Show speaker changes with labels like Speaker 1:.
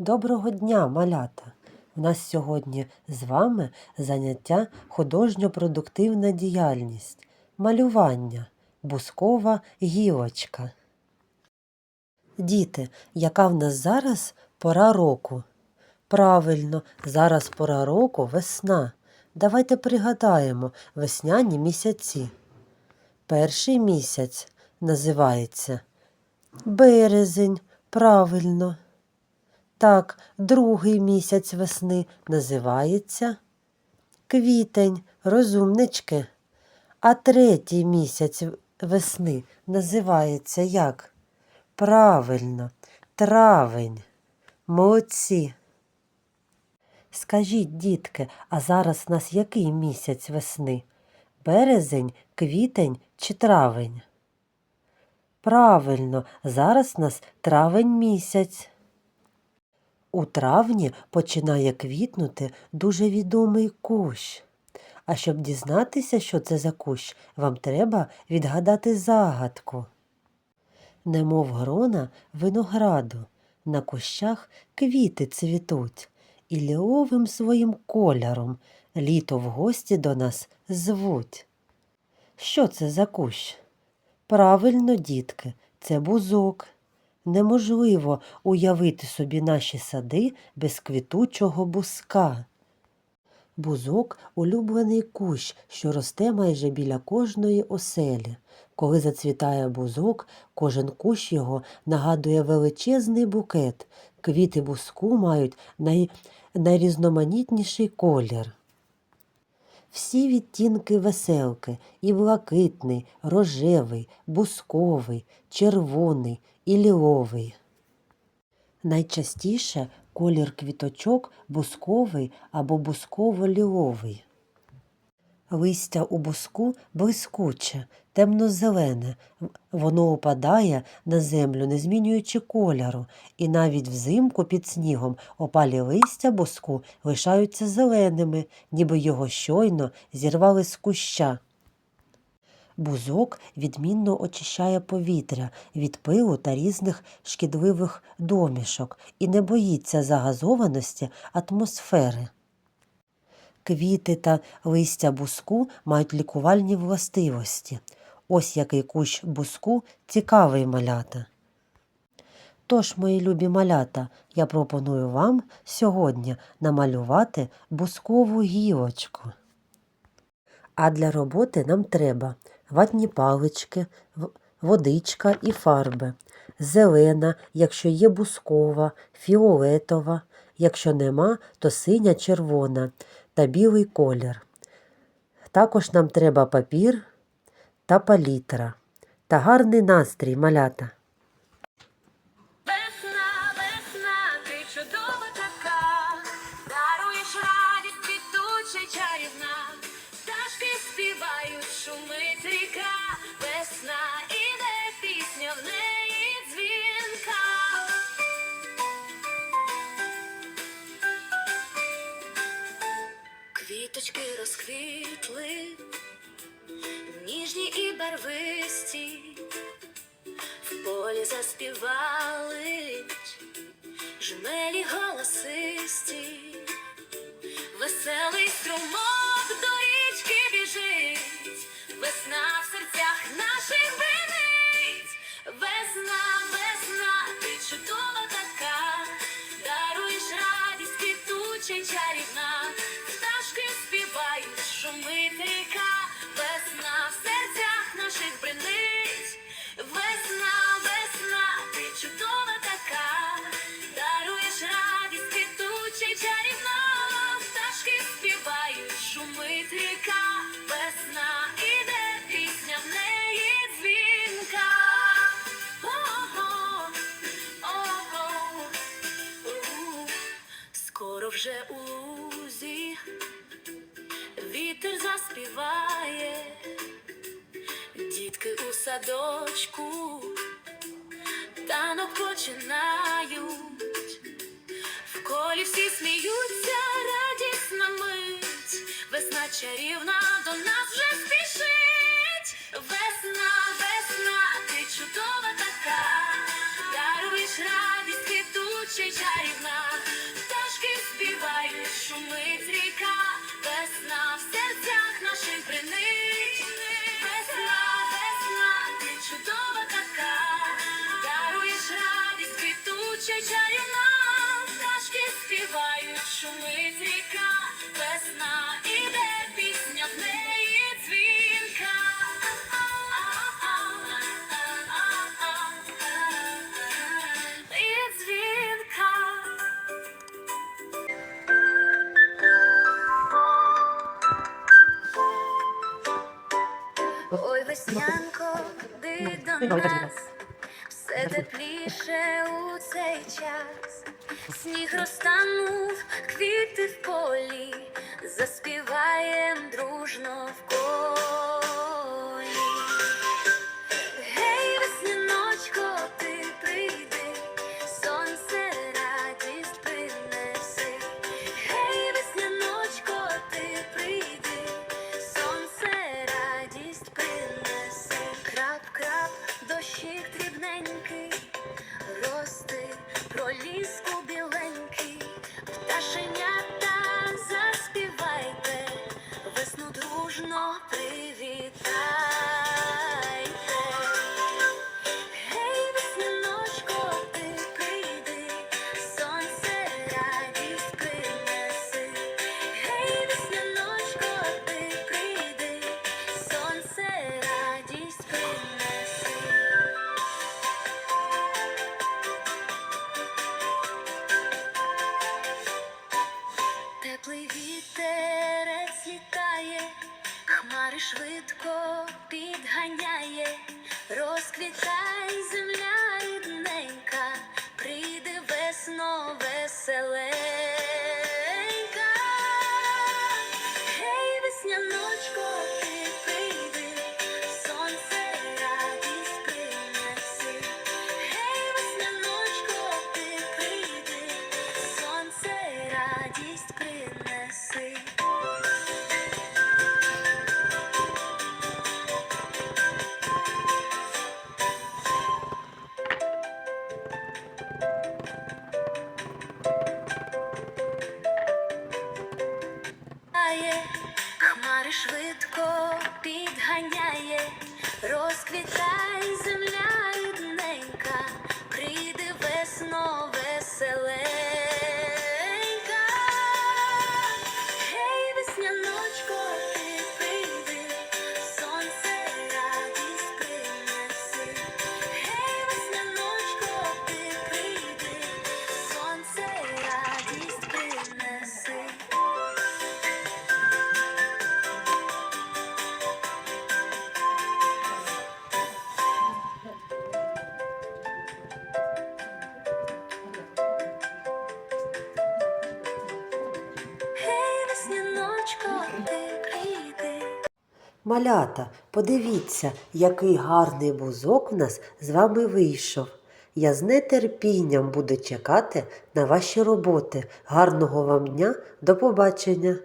Speaker 1: Доброго дня, малята! У нас сьогодні з вами заняття художньо-продуктивна діяльність, малювання, бускова гілочка. Діти, яка в нас зараз пора року? Правильно, зараз пора року весна. Давайте пригадаємо весняні місяці. Перший місяць називається березень, правильно. Так, другий місяць весни називається квітень, розумнички. А третій місяць весни називається як? Правильно, травень. Молодці. Скажіть, дітки, а зараз у нас який місяць весни? Березень, квітень чи травень? Правильно, зараз у нас травень місяць. У травні починає квітнути дуже відомий кущ. А щоб дізнатися, що це за кущ, вам треба відгадати загадку. Немов грона винограду, на кущах квіти цвітуть, і ліловим своїм кольором літо в гості до нас звуть. Що це за кущ? Правильно, дітки, це бузок. Неможливо уявити собі наші сади без квітучого бузка. Бузок улюблений кущ, що росте майже біля кожної оселі. Коли зацвітає бузок, кожен кущ його нагадує величезний букет. Квіти бузку мають най... найрізноманітніший колір. Всі відтінки веселки і блакитний, рожевий, бусковий, червоний і ліловий. Найчастіше колір квіточок бусковий або бусково-ліловий. Листя у буску блискуче, темно-зелене. Воно опадає на землю, не змінюючи кольору, і навіть взимку під снігом опалі листя буску лишаються зеленими, ніби його щойно зірвали з куща. Бузок відмінно очищає повітря від пилу та різних шкідливих домішок і не боїться загазованості атмосфери. Квіти та листя буску мають лікувальні властивості. Ось який кущ буску цікавий малята. Тож, мої любі малята, я пропоную вам сьогодні намалювати бускову гілочку. А для роботи нам треба ватні палички, водичка і фарби. Зелена, якщо є бускова, фіолетова, якщо нема, то синя червона та білий колір. Також нам треба папір та палітра та гарний настрій малята.
Speaker 2: В полі заспівали жмелі голосисті, веселий струмок до річки біжить, весна в серцях наших бренить, весна, весна, ти чудова така, даруєш радість квітуча чарівна, заспіває. Дітки у садочку танок починають, в колі всі сміються, радісна мить, весна чарівна до нас вже спішить. Весна, весна, ти чудова така, даруєш радість квітуча чарівна, Ой, веснянко, куди до нас, все тепліше у цей час. Сніг розтанув, квіти в полі, заспіваєм дружно в дощик дрібненький, рости, проліску біленький, пташенята заспівайте, весну дружно привітайте. Прийде весно швидко
Speaker 1: Малята, подивіться, який гарний бузок в нас з вами вийшов. Я з нетерпінням буду чекати на ваші роботи. Гарного вам дня, до побачення!